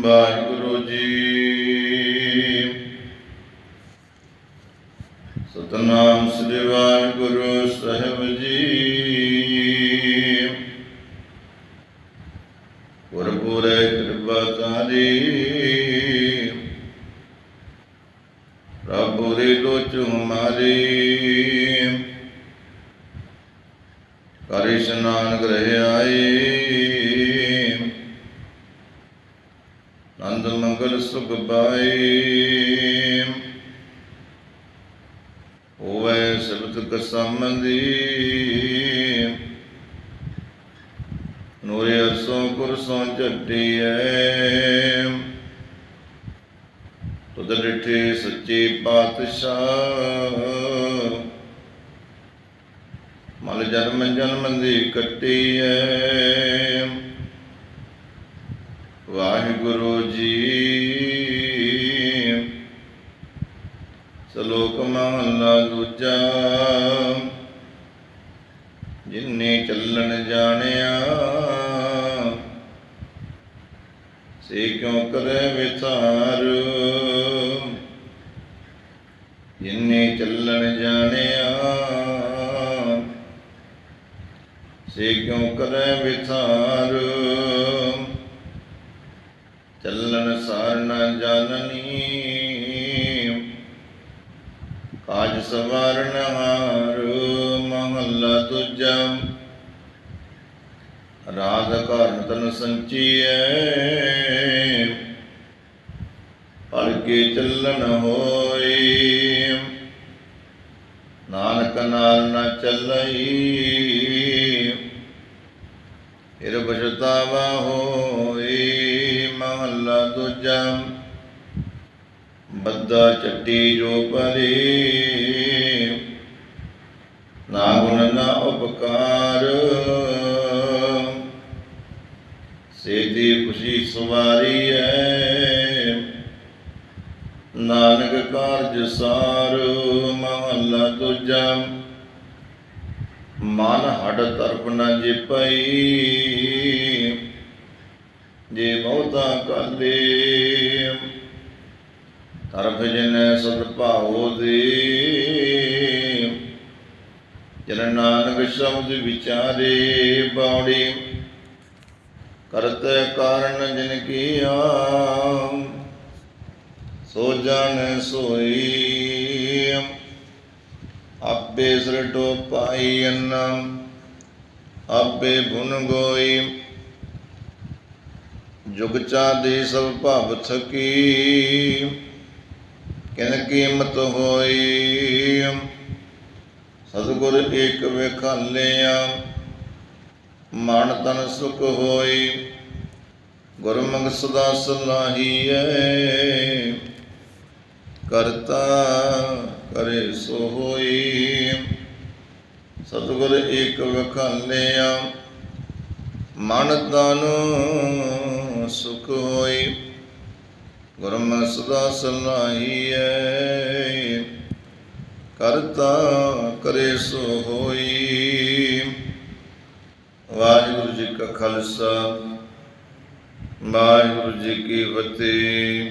ਵਾਹਿਗੁਰੂ ਜੀ। ਸਤਨਾਮ ਸ੍ਰੀ ਵਾਹਿਗੁਰੂ ਸਾਹਿਬ ਜੀ। ਗੁਰਪੁਰੇ ਕਿਰਪਾ ਤਾਰੀ ਪ੍ਰਭੂ ਰੇ ਲੋਚ ਹਮਾਰੀ। ਕਰ ਗ੍ਰਹਿ ਆਏ ਨੰਦ ਸੁਖ ਪਾਏ। ਹੋਵੇ ਸਬਦ ਕਸਮੰਦੀ। ਨੂਰੇ ਅਰਸੋਂ ਕੁਰਸੋਂ ਚੱਟੀਐ ਤੁਧ ਡਿਠੇ ਸੱਚੇ ਪਾਤਸ਼ਾਹ। ਮਲ ਜਨਮ ਜਨਮ ਦੀ ਕੱਟੀ ਐ ਵਾਹਿਗੁਰੂ ਜੀ ਸ਼ਲੋਕ ਮਹਲਾ ਦੂਜਾ। ਜਿਨੇ ਚੱਲਣ ਜਾਣਿਆ, ਸੇ ਕਿਉ ਕਰੇ ਵਿਚਾਰ ਜਿਨੇ ਚੱਲਣ ਜਾਣਿਆ, ਸੇ ਕਿਉ ਕਰੇ ਵਿਚਾਰ ਚੱਲਣ ਸਾਰ ਨ ਜਾਣਨੀ ਕਾਜ ਸਵਾਰਨ ਹਾਰ ਮਹੱਲਾ ਦੂਜਾ ਰਾਗ ਕਾਰਨ ਤਨ ਸੰਚੀਐ। ਪੜ ਚੱਲਣ ਹੋਈ ਨਾਨਕ ਨਾਲ ਨ ਚੱਲਈ। ਫਿਰ ਬਸ਼ਤਾਵਾ ਹੋਈ ਮਹੱਲਾ ਦੂਜਾ ਬੱਦਾ ਚੱਟੀ ਜੋ ਪਰੇ ਨਾ ਗੁਣ ਨਾ ਉਪਕਾਰ। ਸੇਦੀ ਖੁਸ਼ੀ ਸਵਾਰੀ ਐ। ਨਾਨਕ ਕਾਰਜ ਸਾਰ ਮਹੱਲਾ ਦੂਜਾ। ਮਨ ਹਟ ਤਰਪ ਨ ਜਿਪਈ। ਜੇ ਬਹੁਤਾ ਕਾਲੇ ਤਰਫ ਜਨ ਸਦ ਭਾਉ ਦੇ। ਜਨ ਨਾਨਕ ਸ਼ਬਦ ਵਿਚਾਰੇ ਬਾਉੜੀ ਕਰਤ ਕਾਰਨ ਜਿਨ ਕੀਆ। ਸੋ ਜਾਣ ਸੋਈ। ਆਪੇ ਸ੍ਰਟੋ ਪਾਈ ਅੰਨ। ਆਪੇ ਭੁਨ ਗੋਈ। ਜੁਗ ਚਾਦੀ ਸਭ ਭਵ ਥਕੀ। ਕਿਨ ਕੀਮਤ ਹੋਈ? ਸਤਿਗੁਰ ਏਕ ਵੇਖਾਲਿਆ, ਮਨ ਤਨ ਸੁਖ ਹੋਈ। ਗੁਰਮੁਖ ਸਦਾ ਸਲਾਹੀਐ, ਕਰਤਾ ਕਰੇ ਸੋ ਹੋਈ। ਸਤਿਗੁਰ ਏਕ ਵਖਾਲਿਆ, ਮਨ ਤਨ ਸੁਖ ਹੋਈ। ਗੁਰਮ ਸਦਾ ਸਲਾਹੀਐ। ਕਰਤਾ ਕਰੇ ਸੋ ਹੋਈ। ਵਾਹਿਗੁਰੂ ਜੀ ਕਾ ਖਾਲਸਾ, ਵਾਹਿਗੁਰੂ ਜੀ ਕੀ ਫਤਿਹ।